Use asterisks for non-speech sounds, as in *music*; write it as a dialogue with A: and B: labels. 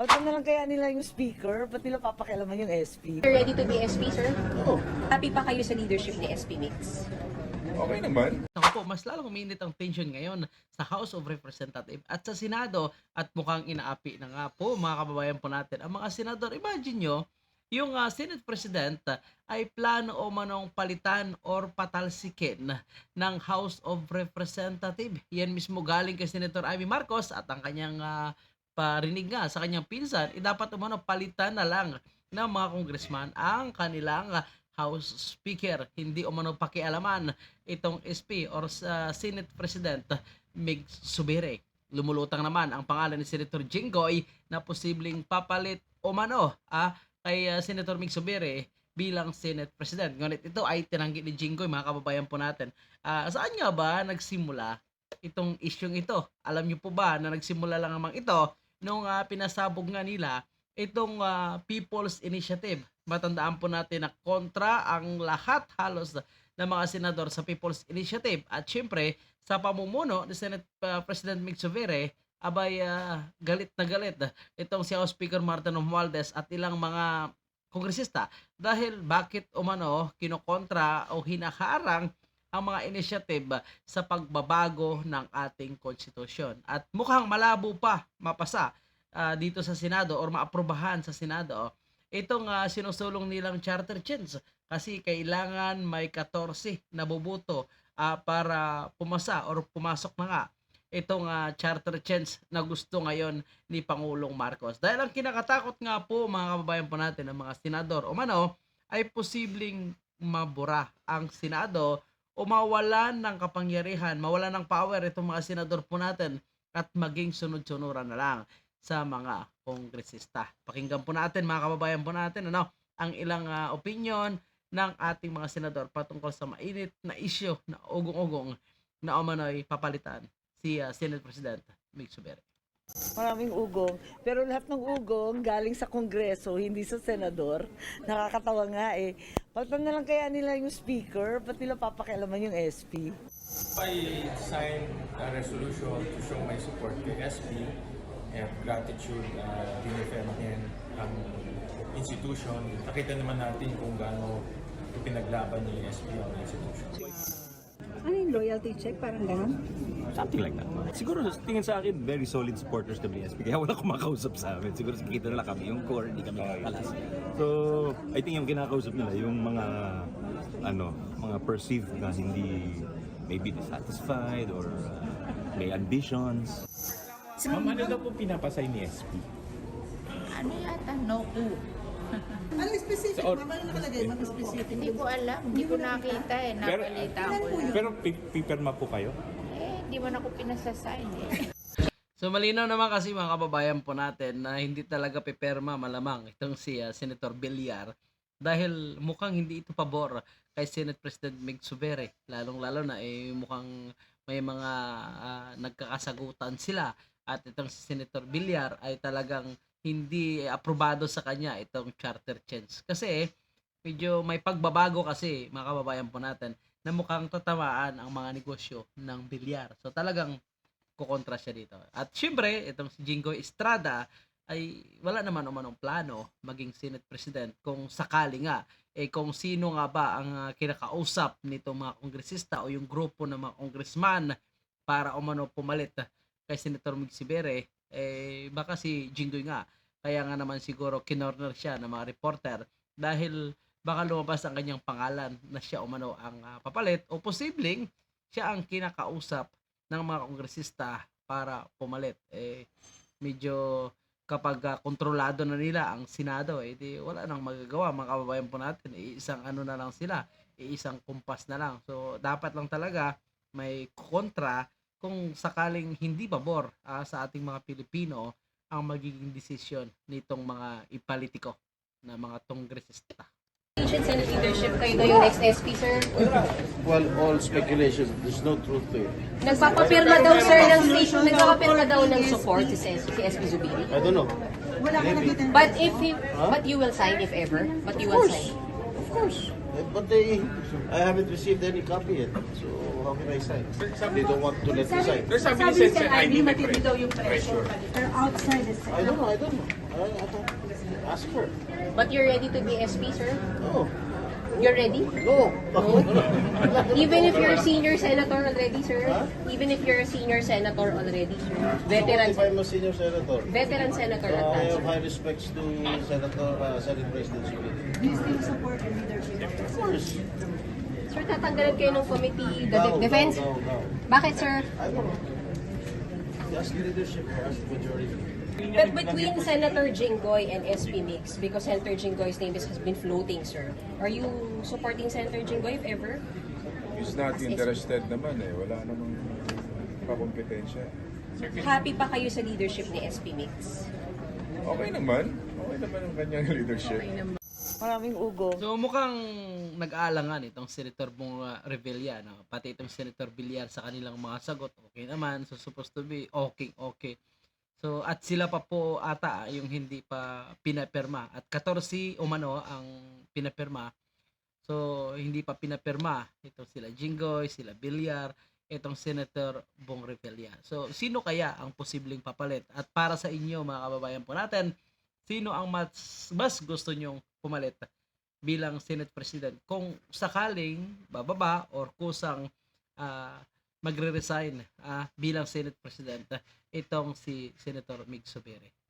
A: Ba't na lang kaya nila yung speaker? Ba't nila papakialaman yung SP?
B: You're ready to be SP, sir?
C: Oo,
B: Happy pa kayo sa leadership ni SP Mix?
C: okay naman.
D: Ako po, mas lalong uminit ang tension ngayon sa House of Representatives at sa Senado at mukhang inaapi na nga po mga kababayan po natin ang mga senador. Imagine nyo, yung ah, Senate President ay plano o manong palitan or patalsikin ng House of Representatives. Yan mismo galing kay Senator Amy Marcos at ang kanyang ah, parinig nga sa kanyang pinsan, eh, dapat umano palitan na lang ng mga congressman ang kanilang ah, House Speaker. Hindi umano pakialaman itong SP or sa Senate President Mig Subire. Lumulutang naman ang pangalan ni Senator Jinggoy na posibleng papalit umano ah, kay ah, Senator Mig Subire bilang Senate President. Ngunit ito ay tinanggi ni Jinggoy, mga kababayan po natin. Ah, saan nga ba nagsimula itong isyong ito? Alam niyo po ba na nagsimula lang namang ito nung ah, pinasabog nga nila itong ah, People's Initiative. Matandaan po natin na kontra ang lahat halos ng mga senador sa People's Initiative. At syempre, sa pamumuno ni Senate ah, President Mig Suvere, abay ah, galit na galit itong si House Speaker Martin Romualdez at ilang mga kongresista dahil bakit umano kinokontra o hinaharang ang mga initiative sa pagbabago ng ating konstitusyon. At mukhang malabo pa mapasa ah, dito sa Senado or maaprubahan sa Senado itong ah, sinusulong nilang charter change kasi kailangan may 14 na boboto ah, para pumasa or pumasok na nga itong ah, charter change na gusto ngayon ni Pangulong Marcos. Dahil ang kinakatakot nga po mga kababayan po natin ng mga senador o mano ay posibleng mabura ang Senado o mawalan ng kapangyarihan, mawalan ng power itong mga senador po natin at maging sunod-sunuran na lang sa mga kongresista. Pakinggan po natin mga kababayan po natin ano ang ilang ah, opinion ng ating mga senador patungkol sa mainit na issue na ugong-ugong na umano'y papalitan si ah, Senate President Mig Subere.
A: Maraming ugong. Pero lahat ng ugong galing sa Kongreso, hindi sa Senador. Nakakatawa nga eh. Ba't na lang kaya nila yung speaker? Ba't nila papakialaman yung SP?
E: I signed a resolution to show my support kay SP and gratitude uh, dinefend din ang institution. Nakita naman natin kung gaano pinaglaban ni SP ang institution.
F: Ano yung loyalty check? Parang gano'n?
G: Something like that. Siguro tingin sa akin, very solid supporters kami ni SP. Kaya wala kumakausap sa amin. Siguro kita nila kami, yung core, hindi kami kalas. So, I think yung kinakausap nila, yung mga, ano, mga perceived na hindi maybe dissatisfied or uh, may ambitions.
E: Ma'am, ano daw po pinapasay ni SP?
H: Ano yata? No clue. *laughs*
F: Ano specific?
E: Sa or-
F: Mama, ano nakalagay? Mga specific.
H: Hindi ko alam. Hindi ko nakita eh.
E: Pero-
H: Nabalita ko lang.
E: Pero pi- pipirma po kayo?
H: Hindi man ako pinasasign eh.
D: So malinaw naman kasi mga kababayan po natin na hindi talaga piperma malamang itong si ah, Senator Villar dahil mukhang hindi ito pabor kay Senate President Mig Subere. Lalong-lalo na eh mukhang may mga ah, nagkakasagutan sila at itong si Senator Villar ay talagang hindi aprobado sa kanya itong charter change. Kasi medyo may pagbabago kasi mga kababayan po natin na mukhang tatamaan ang mga negosyo ng Villar. So talagang kukontra siya dito. At syempre, itong si Jingoy Estrada ay wala naman umanong plano maging Senate President kung sakali nga eh kung sino nga ba ang ah, kinakausap nitong mga kongresista o yung grupo ng mga congressman para umano pumalit kay Senator Mig Sibere eh baka si Jingoy nga kaya nga naman siguro kinorner siya ng mga reporter dahil baka lumabas ang kanyang pangalan na siya umano ang ah, papalit o posibleng siya ang kinakausap ng mga kongresista para pumalit. Eh, medyo kapag ah, kontrolado na nila ang Senado, eh, di wala nang magagawa. Mga kababayan po natin, eh, isang ano na lang sila, eh, isang kumpas na lang. So, dapat lang talaga may kontra kung sakaling hindi pabor ah, sa ating mga Pilipino ang magiging desisyon nitong mga ipolitiko na mga kongresista.
B: Senate leadership kayo daw yung next SP, sir?
I: Well, all speculation. There's no truth to it.
B: Nagpapapirma daw, sir, ng station. Nagpapapirma daw ng support si, si SP Zubiri.
I: I don't know.
F: Wala ka nakita.
B: But if he, but you will sign if ever? But you
I: Of
B: will
I: course.
B: sign?
I: Of course. Eh, But they, I haven't received any copy yet. So how can I sign? They don't want to let me sign.
E: Sabi ni
F: Sabi
E: Sen.
F: Sir
E: Ivy
F: Ivy,
E: may
F: matindi daw yung pressure. Pero outside the
I: I don't know. I don't know. I, I don't ask her.
B: But you're ready to be SP, sir?
I: No.
B: You're ready?
I: No.
B: Even if you're a senior senator already, sir? Even if you're a senior senator already, sir? Veteran,
I: If I'm a senior senator,
B: veteran senator
I: uh,
B: at
I: I
B: that,
I: have
B: sir.
I: high respects to Senator, uh, Senate President Zubiri.
F: Do you still support the leadership?
I: Of course.
B: Sir, tatanggalan kayo ng committee, the
I: No,
B: de- defense?
I: No, no, no.
B: Bakit, sir?
I: I don't know. The leadership the majority.
B: But between Senator Jinggoy and SP Mix, because Senator Jinggoy's name is, has been floating, sir, are you supporting Senator Jinggoy if ever?
C: He's not interested naman eh. Wala namang kakompetensya.
B: Happy pa kayo sa leadership ni SP Mix?
C: Okay naman. Okay naman ang kanyang leadership.
A: Maraming ugong.
D: So mukhang nag-aalangan itong Senator Bong Revilla, no? pati itong Senator Villar sa kanilang mga sagot. Okay naman, so supposed to be okay, okay. So at sila pa po ata yung hindi pa pinapirma. At 14 umano ang pinapirma. So hindi pa pinapirma itong sila Jinggoy, sila Villar, itong Senator Bong Revilla. So sino kaya ang posibleng papalit? At para sa inyo mga kababayan po natin, sino ang mas, mas gusto nyong pumalit bilang Senate President kung sakaling bababa or kusang ah, magre-resign ah, bilang Senate President itong si Senator Mig Subiri.